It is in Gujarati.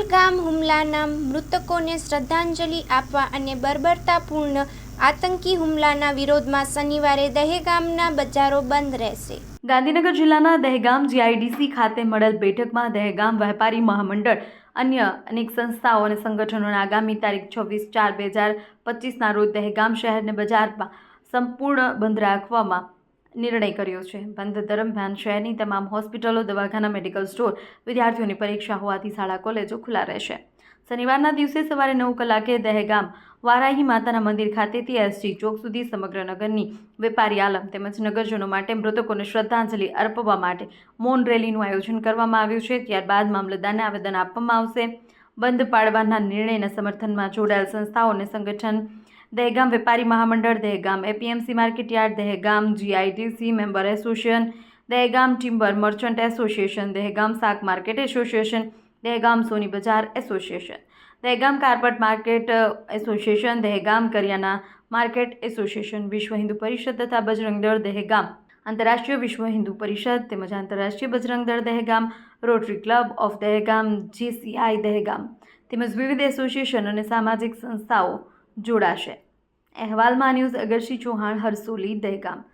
પહેલગામ હુમલાના મૃતકોને શ્રદ્ધાંજલિ આપવા અને બર્બરતાપૂર્ણ આતંકી હુમલાના વિરોધમાં શનિવારે દહેગામના બજારો બંધ રહેશે. ગાંધીનગર જિલ્લાના દહેગામ જીઆઈડીસી ખાતે મળેલ બેઠકમાં દહેગામ વેપારી મહામંડળ, અન્ય અનેક સંસ્થાઓ અને સંગઠનોના આગામી તારીખ છવ્વીસ ચાર બે હજાર પચીસના રોજ દહેગામ શહેરને બજારમાં સંપૂર્ણ બંધ રાખવામાં નિર્ણય કર્યો છે. બંધ દરમિયાન શહેરની તમામ હોસ્પિટલો, દવાખાના, મેડિકલ સ્ટોર વિદ્યાર્થીઓની પરીક્ષા હોવાથી શાળા, કોલેજો ખુલ્લા રહેશે. શનિવારના દિવસે સવારે નવ કલાકે દહેગામ વારાહી માતાના મંદિર ખાતેથી એસજી ચોક સુધી સમગ્ર નગરની વેપારી આલમ તેમજ નગરજનો માટે મૃતકોને શ્રદ્ધાંજલિ અર્પવા માટે મૌન રેલીનું આયોજન કરવામાં આવ્યું છે. ત્યારબાદ મામલતદારને આવેદન આપવામાં આવશે. બંધ પાડવાના નિર્ણયના સમર્થનમાં જોડાયેલ સંસ્થાઓ અને સંગઠન દહેગામ વેપારી મહામંડળ, Dahegam APMC market yard, Dahegam GITC member association, Dahegam timber merchant association, Dahegam શાક માર્કેટ એસોસિએશન, દહેગામ સોની બજાર association. Dahegam carpet market association, Dahegam કરિયાના market association, Vishwa Hindu પરિષદ તથા બજરંગ દળ, દહેગામ આંતરરાષ્ટ્રીય વિશ્વ હિન્દુ પરિષદ તેમજ આંતરરાષ્ટ્રીય Bajrang Dal, Dahegam rotary club of Dahegam GCI Dahegam તેમજ વિવિધ એસોસિએશન અને સામાજિક સંસ્થાઓ જોડાશે. અહેવાલમાં ન્યૂઝ અગરસિંહ ચૌહાણ હરસોલી દહેગામ.